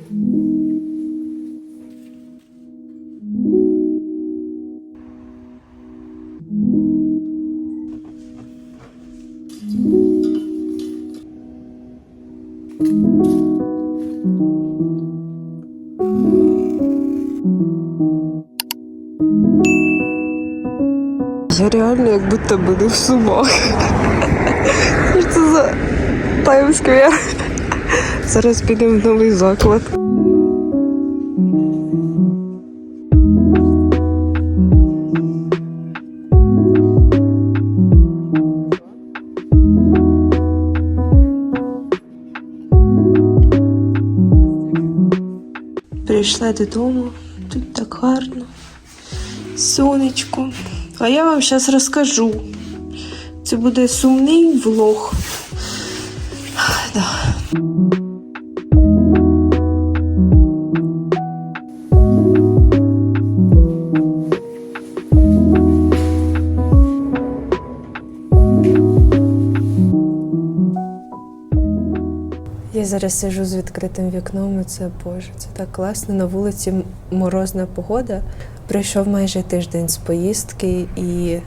Я реально як будто не в сумах. Що це за таймсквер? Зараз підемо в новий заклад. Прийшла додому, тут так гарно, сонечко. А я вам зараз розкажу. Це буде сумний влог. Зараз сижу з відкритим вікном, і це Боже, це так класно. На вулиці морозна погода. Прийшов майже тиждень з поїздки, і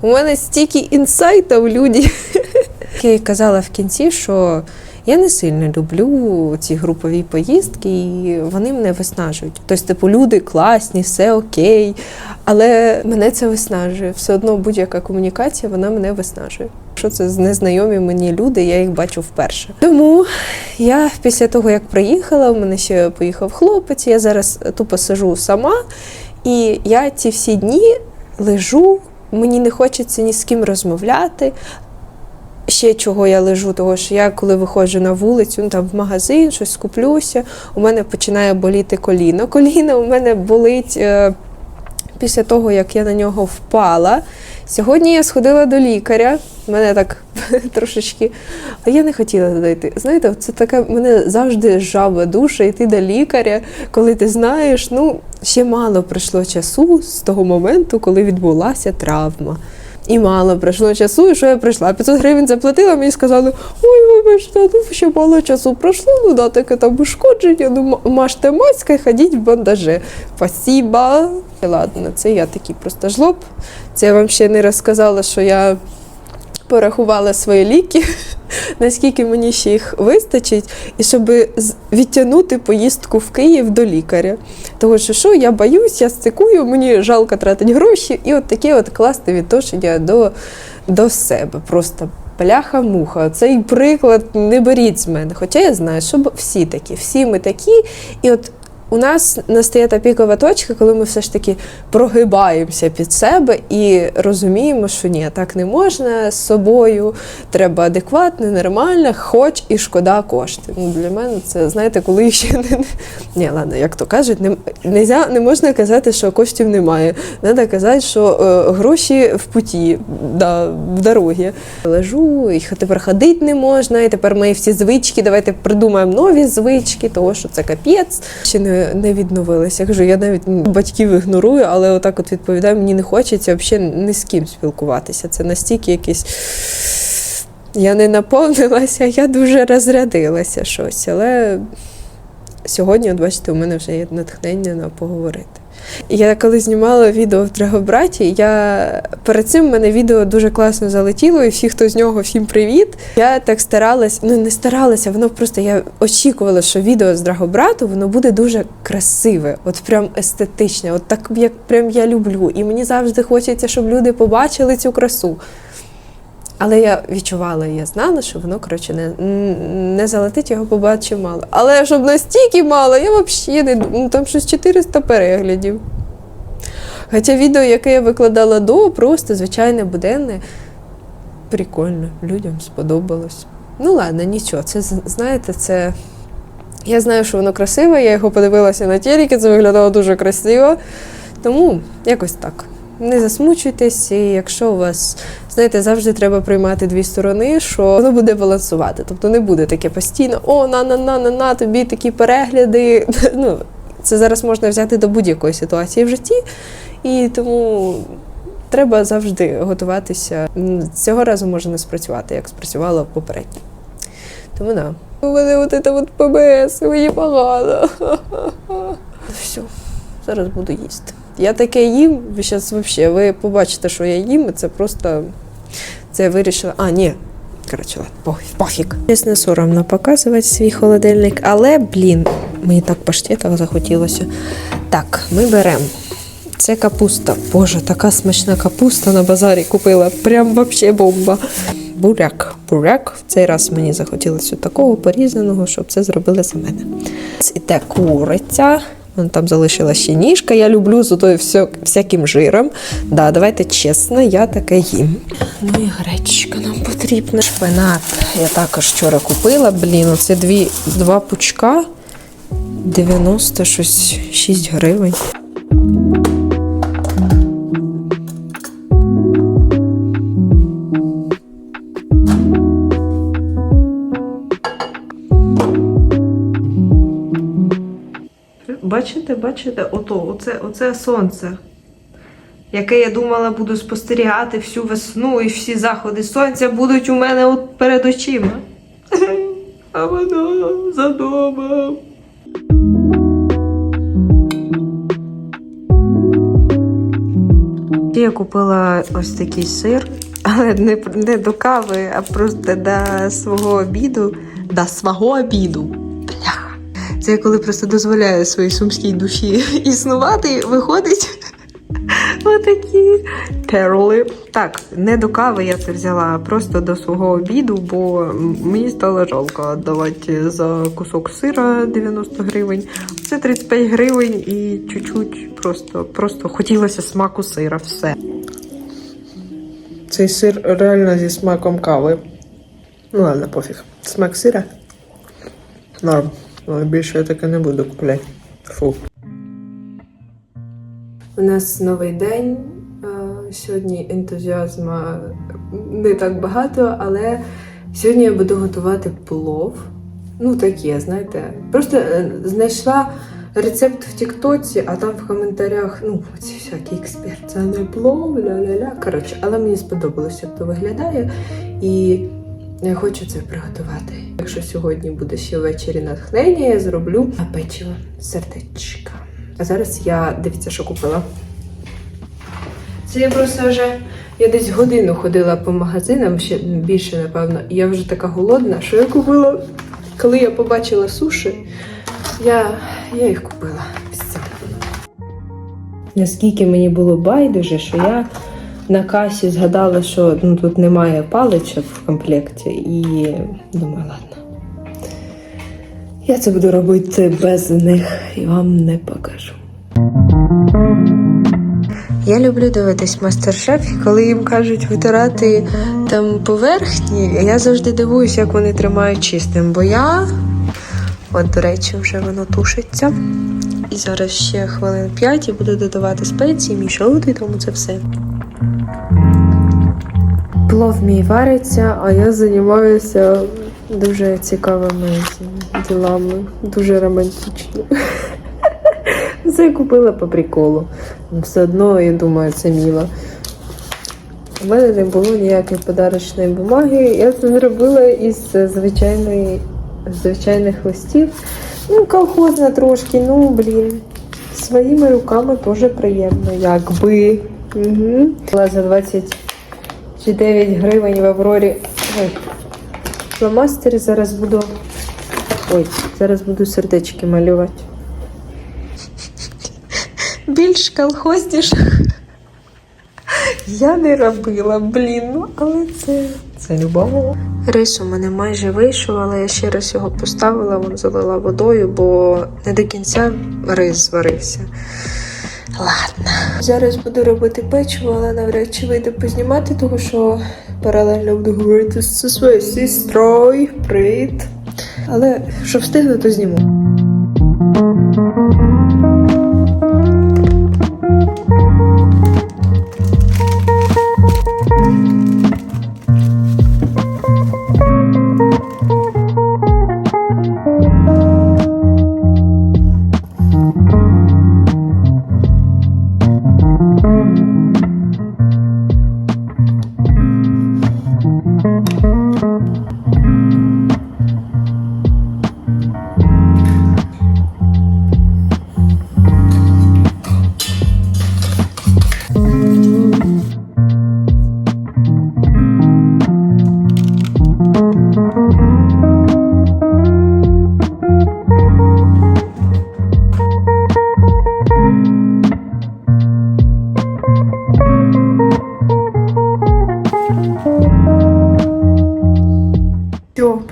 у мене стільки інсайтів люди. Я казала в кінці, що я не сильно люблю ці групові поїздки, і вони мене виснажують. Тобто, типу, люди класні, все окей, але мене це виснажує. Все одно будь-яка комунікація вона мене виснажує. Що це з незнайомі мені люди, я їх бачу вперше. Тому я після того, як приїхала, у мене ще поїхав хлопець, я зараз тупо сижу сама, і я ці всі дні лежу, мені не хочеться ні з ким розмовляти. Ще чого я лежу, того що я коли виходжу на вулицю, ну, там в магазин, щось куплюся, у мене починає боліти коліно. Коліно у мене болить е, після того, як я на нього впала. Сьогодні я сходила до лікаря, мене так трошечки. А я не хотіла туди йти. Знаєте, це таке мене завжди жаба душа йти до лікаря, коли ти знаєш, ну, ще мало пройшло часу з того моменту, коли відбулася травма. І мало пройшло часу, і що я прийшла. 500 гривень заплатила, мені сказали, ой, вибачте, ну ще мало часу пройшло, ну да, таке там ушкодження, ну мажте маська і ходіть в бандаже. Спасіба. Ладно, це я такий просто жлоб. Це я вам ще не розказала, що я порахувала свої ліки, наскільки мені ще їх вистачить, і щоб відтягнути поїздку в Київ до лікаря. Тому що що, я боюсь, я стикую, мені жалко тратити гроші, і от таке от класне відношення до, до себе. Просто Бляха-муха, цей приклад не беріть з мене. Хоча я знаю, що всі такі, всі ми такі. І от у нас настає та пікова точка, коли ми все ж таки прогибаємося під себе і розуміємо, що ні, так не можна з собою, треба адекватно, нормально, хоч і шкода кошти. Ну, для мене це, знаєте, коли ще не. Ні, ладно, як то кажуть, не, нельзя, не можна казати, що коштів немає. Треба казати, що е, гроші в путі, да, в дорогі. Лежу, і тепер ходити не можна, і тепер мої всі звички, давайте придумаємо нові звички, того що це капець. Ще не, не відновилася. Я кажу, я навіть батьків ігнорую, але отак от відповідаю, мені не хочеться взагалі ні з ким спілкуватися. Це настільки якийсь. Я не наповнилася, я дуже розрядилася щось. Але сьогодні, от бачите, у мене вже є натхнення на поговорити. Я коли знімала відео в Драгобраті, я перед цим мене відео дуже класно залетіло, і всі, хто з нього, всім привіт. Я так старалась, ну не старалася, воно просто я очікувала, що відео з Драгобрату воно буде дуже красиве, от прям естетичне, от так як прям я люблю. І мені завжди хочеться, щоб люди побачили цю красу. Але я відчувала, я знала, що воно коротше не, не залетить, його побачив мало. Але щоб настільки мало, я взагалі не. Ну, там щось 400 переглядів. Хоча відео, яке я викладала до, просто звичайне буденне. Прикольно, людям сподобалось. Ну ладно, нічого. Це знаєте, це. Я знаю, що воно красиве, я його подивилася на телекі, це виглядало дуже красиво. Тому якось так. Не засмучуйтесь, і якщо у вас, знаєте, завжди треба приймати дві сторони, що воно буде балансувати. Тобто не буде таке постійно, о, на на на на на тобі такі перегляди. Ну, це зараз можна взяти до будь-якої ситуації в житті. І тому треба завжди готуватися. Цього разу може не спрацювати, як спрацювало попередньо. Тому да. У мене от це от ПБС, мені погано. Все, зараз буду їсти. Я таке їм, ви зараз взагалі, ви побачите, що я їм, це просто це я вирішила. А, ні. Коротше, пофіг. Чесно, соромно показувати свій холодильник, але, блін, мені так паштета захотілося. Так, ми беремо. Це капуста. Боже, така смачна капуста на базарі купила. Прям вообще бомба. Буряк. Буряк. В цей раз мені захотілося такого порізаного, щоб це зробили за мене. Іде куриця. Там залишилася ще ніжка. Я люблю з отою всяким жиром. Да, давайте чесно, я таке їм. Ну і гречка нам потрібна. Шпинат. Я також вчора купила. Блін, оце дві, два пучка. 90 щось 6 гривень. Бачите, бачите, ото, оце, оце сонце, яке я думала буду спостерігати всю весну і всі заходи сонця будуть у мене от перед очима. А воно за домом. Я купила ось такий сир, але не, не до кави, а просто до свого обіду. До свого обіду. Це я коли просто дозволяю своїй сумській душі існувати, виходить отакі перли. Так, не до кави я це взяла, просто до свого обіду, бо мені стало жалко віддавати за кусок сира 90 гривень. Це 35 гривень і чуть-чуть просто, просто хотілося смаку сира. Все. Цей сир реально зі смаком кави. Ну ладно, пофіг. Смак сира. Норм. Але більше я таке не буду купляти. Фу. У нас новий день. Е, Сьогодні ентузіазму не так багато, але сьогодні я буду готувати плов. Ну, таке, знаєте. Просто е, знайшла рецепт в Тіктоці, а там в коментарях, ну, ці всякі експерт, це не плов, ля-ля-ля. Коротше, але мені сподобалося, як то виглядає. І я хочу це приготувати. Якщо сьогодні буде ще ввечері натхнення, я зроблю печиво сердечка. А зараз я дивіться, що купила. Це я просто вже. Я десь годину ходила по магазинам, ще більше, напевно, і я вже така голодна, що я купила. Коли я побачила суші, я, я їх купила. Наскільки мені було байдуже, що я на касі згадала, що ну, тут немає паличок в комплекті, і думаю, ладно. Я це буду робити без них і вам не покажу. Я люблю дивитись мастер-шеф, і коли їм кажуть витирати там поверхні, я завжди дивуюсь, як вони тримають чистим. Бо я, от, до речі, вже воно тушиться. І зараз ще хвилин 5 і буду додавати спеції, мішати, тому це все. Плов мій вариться, а я займаюся дуже цікавими ділами, дуже романтично. Все купила по приколу. Все одно, я думаю, це міло. У мене не було ніякої подарочної бумаги. Я це зробила із звичайної, звичайних листів. Ну, колхозна трошки, ну блін. Своїми руками теж приємно, якби. Угу. За 20 209 гривень в Аврорі. Ой, фломастери зараз буду. Ой, зараз буду сердечки малювати. Більш колхозніш я не робила, блін, ну але це це любов. Рис у мене майже вийшов, але я ще раз його поставила, залила водою, бо не до кінця рис зварився. Ладно. Зараз буду робити печиво, але навряд чи вийде познімати, тому що паралельно буду говорити зі своєю сестрою. Привіт. Але що встигну, то зніму.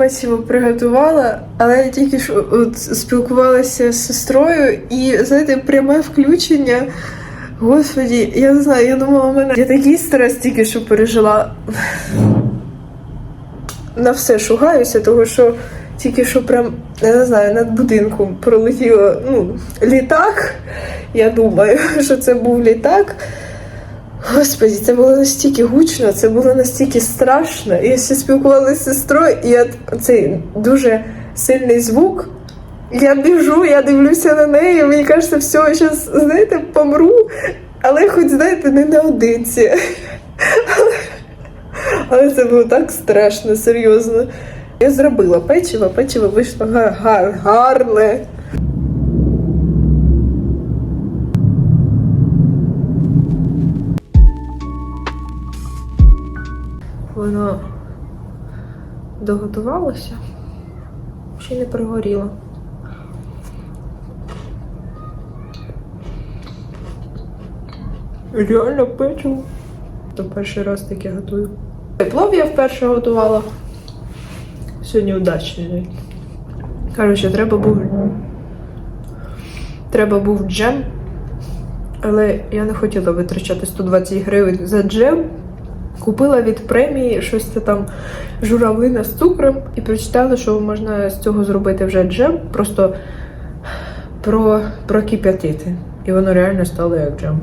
Печиво приготувала, але я тільки що от спілкувалася з сестрою, і знаєте, пряме включення. Господі, я не знаю, я думала, в мене я такий стрес тільки що пережила. На все шугаюся, тому що тільки що прям, я не знаю, над будинком пролетіло ну, літак. Я думаю, що це був літак. Господі, це було настільки гучно, це було настільки страшно. Я ще спілкувалася з сестрою, і я цей дуже сильний звук. Я біжу, я дивлюся на неї, мені кажеться, все, я зараз, знаєте, помру, але хоч, знаєте, не наодинці. Але, але це було так страшно, серйозно. Я зробила печиво, печиво вийшло гар- гар- гарне. Воно доготувалося, ще не пригоріло. Реально печиво. То перший раз таке готую. Плов я вперше готувала. Сьогодні удачний день. Коротше, треба був. Треба був джем. Але я не хотіла витрачати 120 гривень за джем. Купила від премії щось це там журавлина з цукром і прочитала, що можна з цього зробити вже джем, просто про, прокип'ятити. І воно реально стало як джем.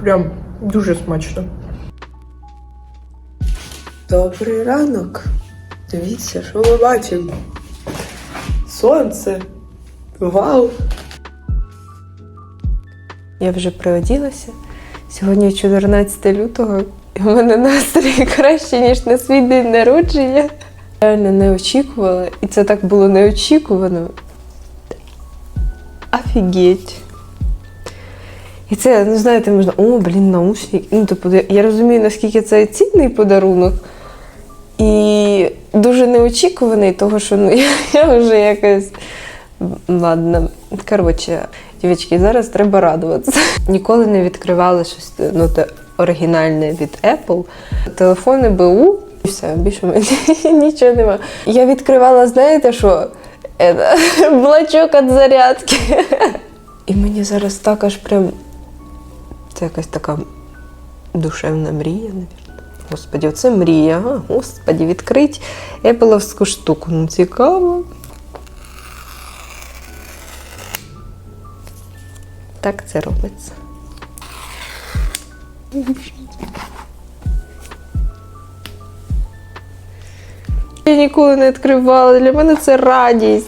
Прям дуже смачно. Добрий ранок. Дивіться, що ми бачимо. Сонце. Вау! Я вже приоділася. Сьогодні 14 лютого, в мене настрій краще, ніж на свій день народження. Реально не очікувала, і це так було неочікувано. Офігеть. І це, ну знаєте, можна, о, блін, наушник. Ну, типу, я- розумію, наскільки це цінний подарунок. І дуже неочікуваний, того що ну, я, я вже якось. Ладно, коротше, дівчатки, зараз треба радуватися. Ніколи не відкривала щось ну, те, оригінальне від Apple. Телефони БУ, і все, більше в мене нічого нема. Я відкривала, знаєте що? Е, Блачок від зарядки. І мені зараз так аж прям. Це якась така душевна мрія, навірно. Господі, оце мрія. А, господі, відкрить Епловську штуку. Ну, цікаво. Так це робиться. Я ніколи не відкривала. Для мене це радість.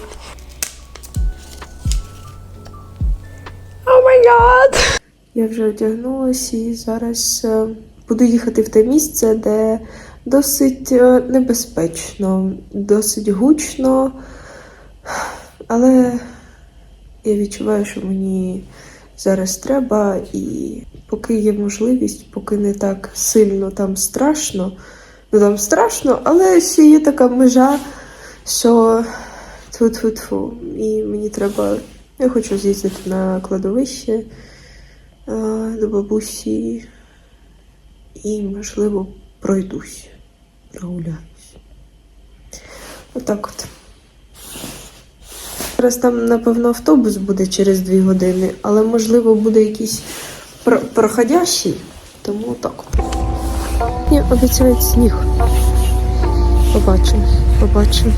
О май гад! Я вже одягнулася і зараз е, буду їхати в те місце, де досить е, небезпечно, досить гучно, але я відчуваю, що мені зараз треба, і поки є можливість, поки не так сильно там страшно, ну там страшно, але ще є така межа, що тфу-тфу-тфу. І мені треба. Я хочу з'їздити на кладовище до бабусі і, можливо, пройдусь, прогуляюсь. Отак от. Зараз там, напевно, автобус буде через дві години, але можливо буде якийсь про- проходящий, тому так. Ні, обіцяють сніг. Побачимо, побачимо.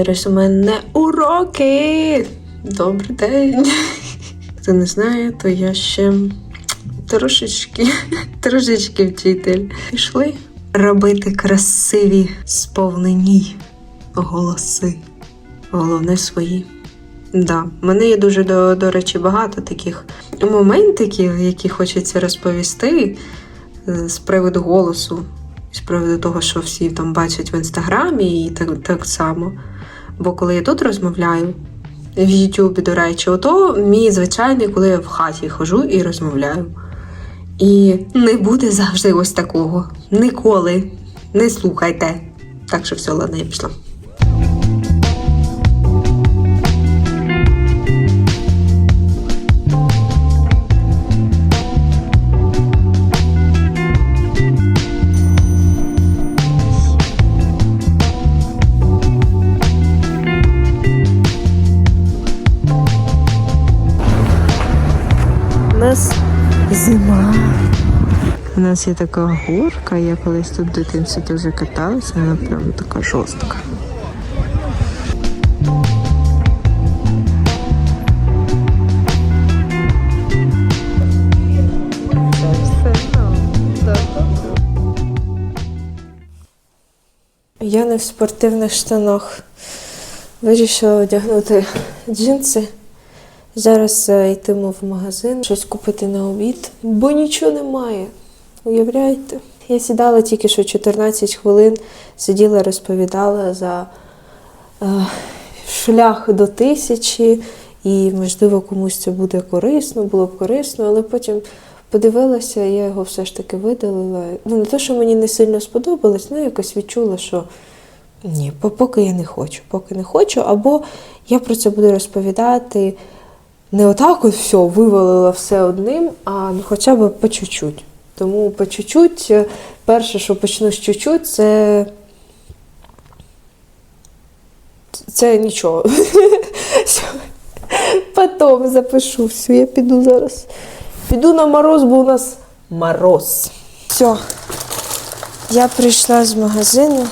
Зараз у мене уроки. Добрий день. Хто не знає, то я ще трошечки, трошечки вчитель. Пішли робити красиві сповнені голоси. Головне свої. Да, мене є дуже, до, до речі, багато таких моментиків, які хочеться розповісти з приводу голосу. з приводу того, що всі там бачать в інстаграмі, і так, так само. Бо коли я тут розмовляю, в Ютубі, до речі, ото мій звичайний, коли я в хаті хожу і розмовляю. І не буде завжди ось такого. Ніколи. Не слухайте. Так що все, ладно, я пішла. Нас є така горка, я колись тут в дитинстві дуже каталася, вона прям така жорстка. Я не в спортивних штанах. Вирішила одягнути джинси. Зараз е, йтиму в магазин, щось купити на обід, бо нічого немає. Уявляєте? Я сідала тільки що 14 хвилин, сиділа, розповідала за е, шлях до тисячі, і, можливо, комусь це буде корисно, було б корисно, але потім подивилася, я його все ж таки видалила. Ну, не те, що мені не сильно сподобалось, ну якось відчула, що ні, поки я не хочу, поки не хочу, або я про це буду розповідати не отак от все, вивалила все одним, а ну, хоча б по чуть-чуть. Тому по чуть-чуть, е, перше, що почну з чуть-чуть, це. Це нічого. Потім запишу все, я піду зараз. Піду на мороз, бо у нас мороз. Все. Я прийшла з магазину.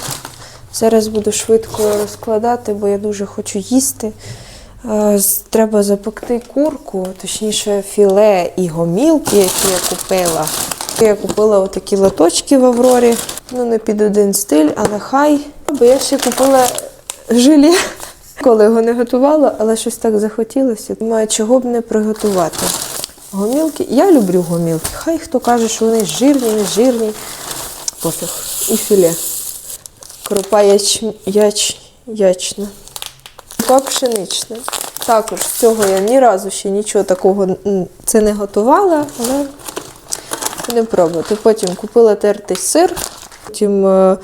Зараз буду швидко розкладати, бо я дуже хочу їсти. Е, Треба запекти курку, точніше філе і гомілки, які я купила. Я купила отакі латочки в Аврорі. Ну, не під один стиль, але хай. Бо я ще купила желе, коли його не готувала, але щось так захотілося. Думаю, чого б не приготувати. Гомілки. Я люблю гомілки. Хай хто каже, що вони жирні, не жирні. Пофіг. І філе. Крупа яч... яч... ячна. Крупа пшенична. Також цього я ні разу ще нічого такого це не готувала, але будемо пробувати. Потім купила тертий сир, потім е,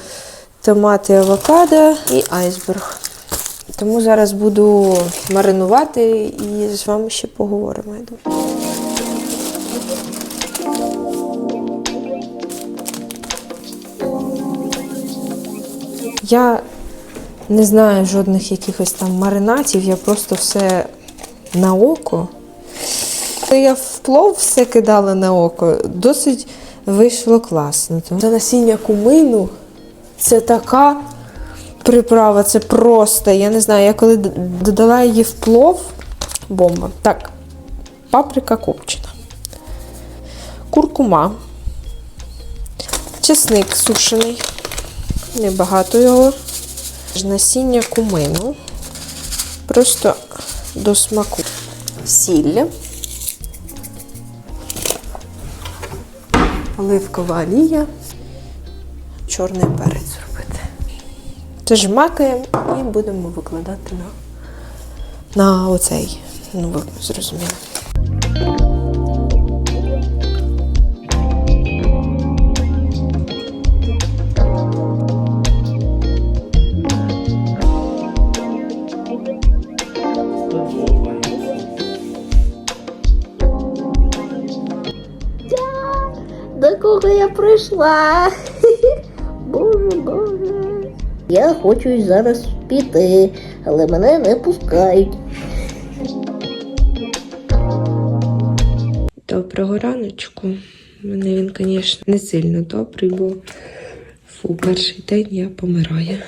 томати авокадо і айсберг. Тому зараз буду маринувати і з вами ще поговоримо. Я думаю. Я не знаю жодних якихось там маринатів, я просто все на око. Коли я в плов все кидала на око, досить вийшло класно. Це насіння кумину це така приправа, це просто. Я не знаю, я коли додала її в плов, бомба. Так, паприка копчена, куркума, чесник сушений, небагато його. Насіння кумину. Просто до смаку. Сіль. Оливкова олія. Чорний перець зробити. Це жмакаємо і будемо викладати на, на оцей. Ну, ви. До я прийшла? Боже, боже. Я хочу зараз піти, але мене не пускають. Доброго раночку. Мене він, звісно, не сильно добрий, бо фу, перший день я помираю.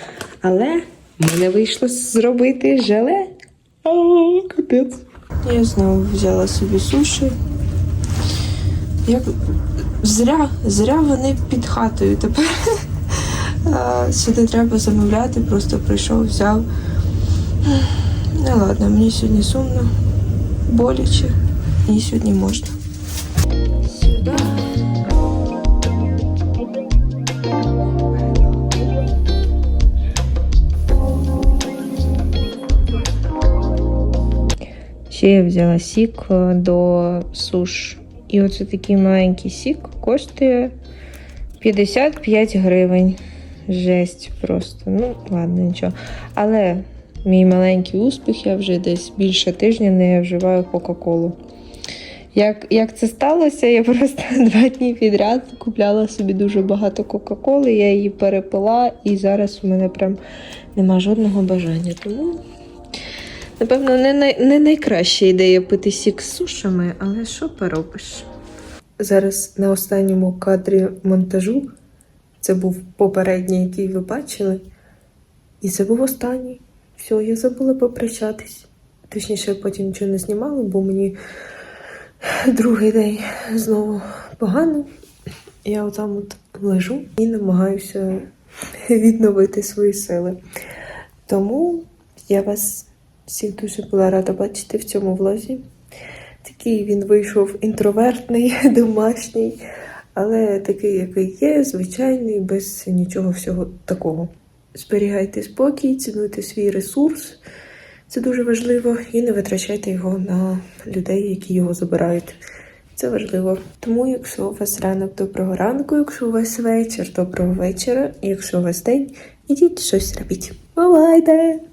Але в мене вийшло зробити желе. О, капець. Я знову взяла собі суші. Як Зря зря вони під хатою тепер. Сюди треба замовляти, просто прийшов, взяв. Не ладно, мені сьогодні сумно, боляче, мені сьогодні можна. Ще я взяла сік до суш. І оце такий маленький сік коштує 55 гривень. Жесть просто. Ну, ладно, нічого. Але мій маленький успіх, я вже десь більше тижня не вживаю Кока-Колу. Як, як це сталося, я просто два дні підряд купляла собі дуже багато Кока-Коли, я її перепила, і зараз у мене прям нема жодного бажання. Тому, напевно, не, най, не найкраща ідея пити сік з сушами, але що поробиш? Зараз на останньому кадрі монтажу це був попередній, який ви бачили. І це був останній. Все, я забула попрощатись. Точніше, потім нічого не знімала, бо мені другий день знову погано. Я отам от лежу і намагаюся відновити свої сили. Тому я вас всіх дуже була рада бачити в цьому влозі. Такий він вийшов інтровертний, домашній, але такий, який є, звичайний, без нічого всього такого. Зберігайте спокій, цінуйте свій ресурс. Це дуже важливо, і не витрачайте його на людей, які його забирають. Це важливо. Тому, якщо у вас ранок доброго ранку, якщо у вас вечір доброго вечора, якщо у вас день, ідіть щось робіть. Бувайте!